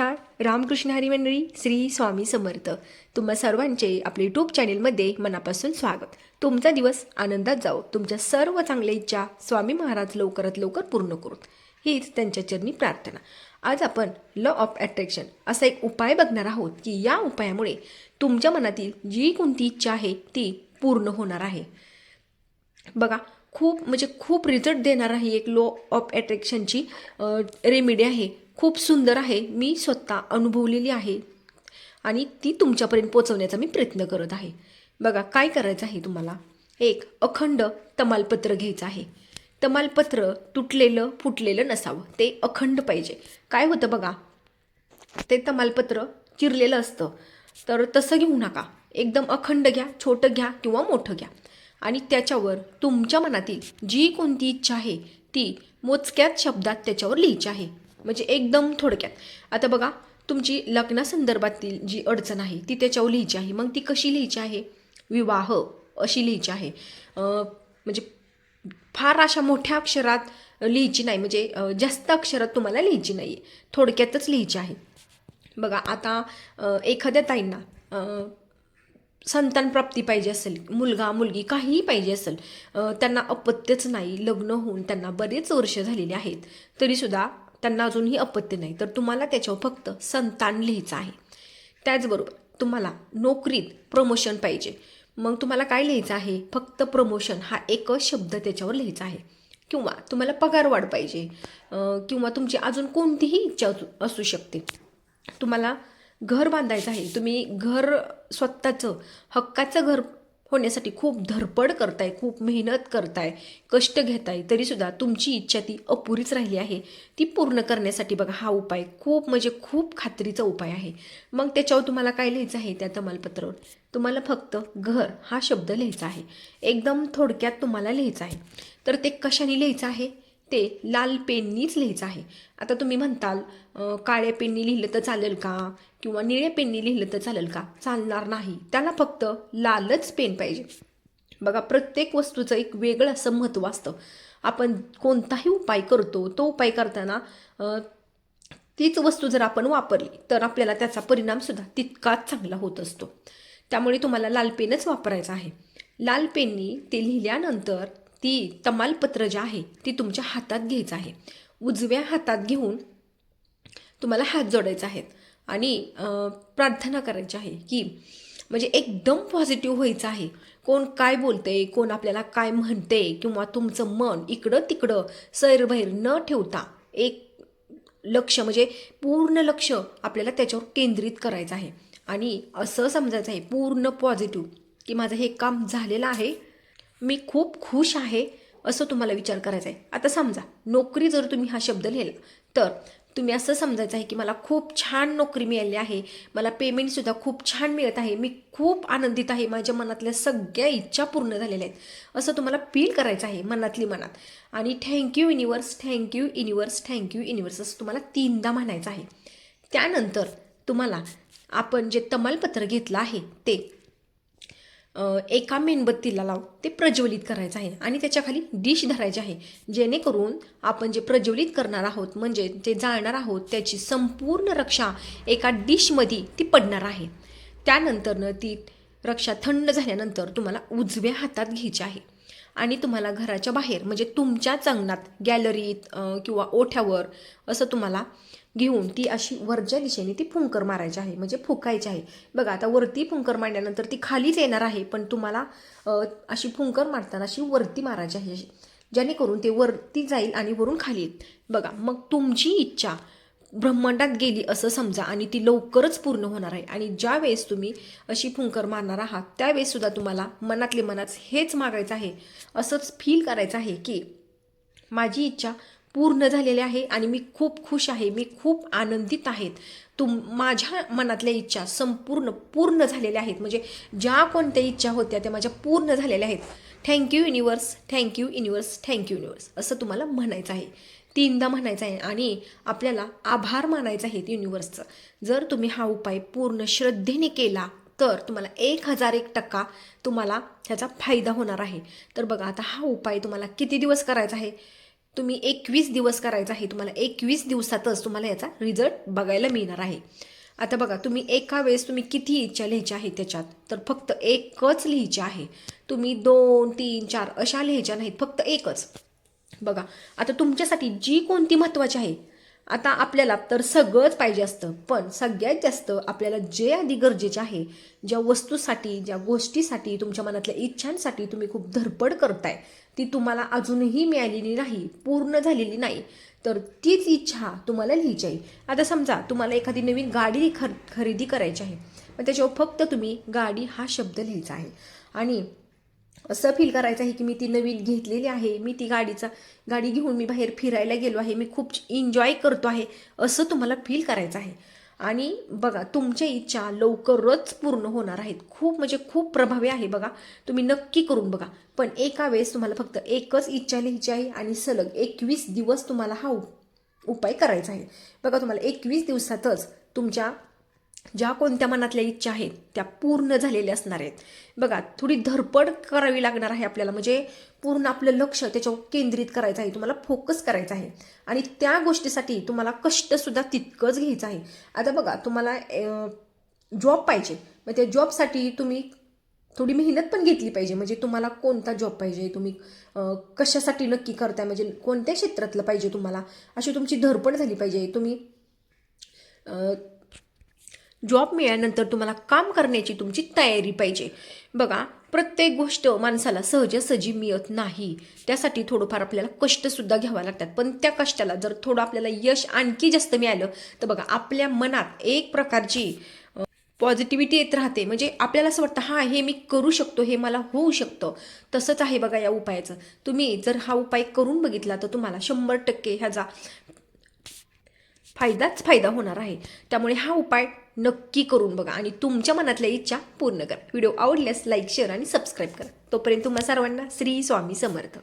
नमस्कार. रामकृष्ण हरी मंडळी श्री स्वामी समर्थ. तुम्हा सर्वांचे आपले यूट्यूब चॅनेलमध्ये मनापासून स्वागत. तुमचा दिवस आनंदात जाओ तुमच्या सर्व चांगल्या इच्छा स्वामी महाराज लवकरात लवकर पूर्ण करूत. हीच त्यांच्या चरणी प्रार्थना. आज आपण लॉ ऑफ अट्रॅक्शन असा एक उपाय बघणार आहोत की या उपायामुळे तुमच्या मनातील जी कोणती इच्छा आहे ती पूर्ण होणार आहे. बघा खूप म्हणजे खूप रिझल्ट देणार आहे एक लो ऑफ अट्रॅक्शनची रेमेडी आहे. खूप सुंदर आहे. मी स्वतः अनुभवलेली आहे. आणि ती तुमच्यापर्यंत पोचवण्याचा मी प्रयत्न करत आहे. बघा काय करायचं आहे तुम्हाला? एक अखंड तमालपत्र घ्यायचं आहे. तमालपत्र तुटलेलं फुटलेलं नसावं. ते अखंड पाहिजे. काय होतं बघा? ते तमालपत्र चिरलेलं असतं. तर तसं घेऊ नका. एकदम अखंड घ्या छोटं घ्या किंवा मोठं घ्या. आणि त्याच्यावर तुमच्या मनातील जी कोणती इच्छा आहे ती मोजक्यात शब्दात त्याच्यावर लिहायची आहे. म्हणजे एकदम थोडक्यात. आता बघा तुमची लग्नासंदर्भातील जी अडचण आहे ती त्याच्यावर लिहायची आहे. मग ती कशी लिहायची आहे? विवाह अशी लिहायची आहे. म्हणजे फार अशा मोठ्या अक्षरात लिहायची नाही. म्हणजे जास्त अक्षरात तुम्हाला लिहायची नाही आहे थोडक्यातच लिहायची आहे. बघा आता एखाद्या ताईंना संतानप्राप्ती संतान प्राप्ती पाहिजे असेल मुलगा मुलगी काहीही पाहिजे असेल त्यांना अपत्यच नाही लग्न होऊन त्यांना बरेच वर्ष झालेले आहेत. तरीसुद्धा त्यांना अजूनही अपत्य नाही. तर तुम्हाला त्याच्यावर फक्त संतान लिहायचं आहे. त्याचबरोबर तुम्हाला नोकरीत प्रमोशन पाहिजे. मग तुम्हाला काय लिहायचं आहे? फक्त प्रमोशन हा एकच शब्द त्याच्यावर लिहायचा आहे. किंवा तुम्हाला पगार वाढ पाहिजे. किंवा तुमची अजून कोणतीही इच्छा असू- असू शकते. तुम्हाला घर बांधायचं आहे. तुम्ही घर स्वतःचं हक्काचं घर होण्यासाठी खूप धडपड करताय खूप मेहनत करताय कष्ट घेताय तरीसुद्धा तुमची इच्छा ती अपुरीच राहिली आहे. ती पूर्ण करण्यासाठी बघा हा उपाय खूप म्हणजे खूप खात्रीचा उपाय आहे. मग त्याच्यावर तुम्हाला काय लिहायचं आहे त्या तमालपत्रावर? तुम्हाला फक्त घर हा शब्द लिहायचा आहे. एकदम थोडक्यात तुम्हाला लिहायचा आहे. तर ते कशाने लिहायचं आहे? ते लाल पेननीच लिहायचं आहे. आता तुम्ही म्हणताल काळ्या पेननी लिहिलं तर चालेल का? किंवा निळ्या पेननी लिहिलं तर चालेल का? चालणार नाही. त्याला फक्त लालच पेन पाहिजे. बघा प्रत्येक वस्तूचं एक वेगळं असं महत्त्व असतं. आपण कोणताही उपाय करतो तो उपाय करताना तीच वस्तू जर आपण वापरली तर आपल्याला त्याचा परिणामसुद्धा तितकाच चांगला होत असतो. त्यामुळे तुम्हाला लाल पेनच वापरायचा आहे. लाल पेननी ते लिहिल्यानंतर ती तमालपत्र जे आहे ती तुमच्या हातात घ्यायचं आहे. उजव्या हातात घेऊन तुम्हाला हात जोडायचा आहेत. आणि प्रार्थना करायची आहे की म्हणजे एकदम पॉझिटिव्ह व्हायचं आहे. कोण काय बोलते कोण आपल्याला काय म्हणते किंवा तुमचं मन इकडं तिकडं सैरभैर न ठेवता एक लक्ष म्हणजे पूर्ण लक्ष आपल्याला त्याच्यावर केंद्रित करायचं आहे. आणि असं समजायचं आहे पूर्ण पॉझिटिव्ह की माझं हे काम झालेलं आहे. मी खूप खुश आहे असं तुम्हाला विचार करायचा आहे आता समजा नोकरी जर तुम्ही हा शब्द लिहिला तर तुम्ही असं समजायचं आहे की मला खूप छान नोकरी मिळाली आहे मला पेमेंटसुद्धा खूप छान मिळत आहे मी खूप आनंदित आहे माझ्या मनातल्या सगळ्या इच्छा पूर्ण झालेल्या आहेत असं तुम्हाला फील करायचं आहे मनातली मनात. आणि thank you universe thank you universe thank you universe असं तुम्हाला तीनदा म्हणायचं आहे. त्यानंतर तुम्हाला आपण जे तमालपत्र घेतलं आहे ते एका मेणबत्तीला लावून ते प्रज्वलित करायचं आहे. आणि त्याच्याखाली डिश धरायची आहे. जेणेकरून आपण जे प्रज्वलित करणार आहोत म्हणजे जे जाळणार आहोत त्याची संपूर्ण रक्षा एका डिशमध्ये ती पडणार आहे. त्यानंतरनं ती रक्षा थंड झाल्यानंतर तुम्हाला उजव्या हातात घ्यायची आहे. आणि तुम्हाला घराच्या बाहेर म्हणजे तुमच्याच अंगणात गॅलरीत किंवा ओठ्यावर असं तुम्हाला घेऊन ती अशी वरच्या दिशेने ती फुंकर मारायची आहे म्हणजे फुकायची आहे. बघा आता वरती फुंकर मारल्यानंतर ती खालीच येणार आहे पण तुम्हाला अशी फुंकर मारताना अशी वरती मारायची आहे अशी जेणेकरून ते वरती जाईल आणि वरून खाली येईल. बघा मग तुमची इच्छा ब्रह्मांडात गेली असं समजा आणि ती लवकरच पूर्ण होणार आहे. आणि ज्या वेळेस तुम्ही अशी फुंकर मारणार आहात त्यावेळेस सुद्धा तुम्हाला मनातले मनात हेच मागायचं आहे. असंच फील करायचं आहे की माझी इच्छा पूर्ण झालेली आहे आणि मी खूप खुश आहे मी खूप आनंदित आहेत. तुम माझ्या मनातल्या इच्छा संपूर्ण पूर्ण झालेल्या आहेत. म्हणजे ज्या कोणत्या इच्छा होत्या त्या माझ्या पूर्ण झालेल्या आहेत. Thank you universe thank you universe thank you universe असं तुम्हाला म्हणायचं आहे. तीनदा म्हणायचं आहे आणि आपल्याला आभार मानायचं आहे युनिवर्सचं जर तुम्ही हा उपाय पूर्ण श्रद्धेने केला तर तुम्हाला एक हजार एक टक्का तुम्हाला त्याचा फायदा होणार आहे. तर बघा आता हा उपाय तुम्हाला किती दिवस करायचा आहे? तुम्ही एकवीस दिवस करायचा आहे तुम्हाला एकवीस दिवसातच तुम्हाला याचा रिझल्ट बघायला मिळणार आहे. आता बघा तुम्ही एका वेळेस तुम्ही किती इच्छा लिहायच्या आहेत त्याच्यात? तर फक्त एकच लिहायची आहे. तुम्ही दोन तीन चार अशा लिहायच्या नाहीत फक्त एकच. बघा आता तुमच्यासाठी जी कोणती महत्त्वाची आहे आता आपल्याला तर सगळंच पाहिजे असतं पण सगळ्यात जास्त आपल्याला जे आधी गरजेचे आहे ज्या वस्तूसाठी ज्या गोष्टीसाठी तुमच्या मनातल्या इच्छांसाठी तुम्ही खूप धडपड करताय ती तुम्हाला अजूनही मिळालेली नाही पूर्ण झालेली नाही तर तीच इच्छा तुम्हाला लिहायची आहे. आता समजा तुम्हाला एखादी नवीन गाडी खर खरेदी करायची आहे मग त्याच्यावर फक्त तुम्ही गाडी हा शब्द लिहायचा आहे. आणि असं फील करायचं आहे की मी ती नवीन घेतलेली आहे. मी ती गाडीचा गाडी घेऊन मी बाहेर फिरायला गेलो आहे. मी खूप एन्जॉय करतो आहे. असं तुम्हाला फील करायचं आहे. आणि बघा तुमच्या इच्छा लवकरच पूर्ण होणार आहेत. खूप म्हणजे खूप प्रभावी आहे बघा. तुम्ही नक्की करून बघा. पण एका वेळेस तुम्हाला फक्त एकच इच्छा लिहायची आहे आणि सलग एकवीस दिवस तुम्हाला हा उप- उपाय करायचा आहे. बघा तुम्हाला एकवीस दिवसातच तुमच्या ज्या कोणत्या मनातल्या इच्छा आहेत त्या पूर्ण झालेल्या असणार आहेत. बघा थोडी धडपड करावी लागणार आहे आपल्याला. म्हणजे पूर्ण आपलं लक्ष त्याच्यावर केंद्रित करायचं आहे. तुम्हाला फोकस करायचा आहे. आणि त्या गोष्टीसाठी तुम्हाला कष्टसुद्धा तितकंच घ्यायचं आहे. आता बघा तुम्हाला जॉब पाहिजे. मग त्या जॉबसाठी तुम्ही थोडी मेहनत पण घेतली पाहिजे. म्हणजे तुम्हाला कोणता जॉब पाहिजे? तुम्ही कशासाठी नक्की करताय? म्हणजे कोणत्या क्षेत्रातलं पाहिजे तुम्हाला? अशी तुमची धडपड झाली पाहिजे. तुम्ही जॉब मिळाल्यानंतर तुम्हाला काम करण्याची तुमची तयारी पाहिजे. बघा प्रत्येक गोष्ट माणसाला सहजासहजी मिळत नाही. त्यासाठी थोडंफार आपल्याला कष्टसुद्धा घ्यावं लागतात. पण त्या कष्टाला जर थोडं आपल्याला यश आणखी जास्त मिळालं तर बघा आपल्या मनात एक प्रकारची पॉझिटिव्हिटी येत राहते. म्हणजे आपल्याला असं वाटतं हां हे मी करू शकतो हे मला होऊ शकतं. तसंच आहे बघा या उपायाचं. तुम्ही जर हा उपाय करून बघितला तर तुम्हाला शंभर टक्के ह्याचा फायदाच फायदा होणार आहे. त्यामुळे हा उपाय नक्की करून बघा आणि तुमच्या मनातल्या इच्छा पूर्ण करा. व्हिडिओ आवडल्यास लाईक शेअर आणि सबस्क्राईब करा. तोपर्यंत तुम्हा सर्वांना श्री स्वामी समर्थ.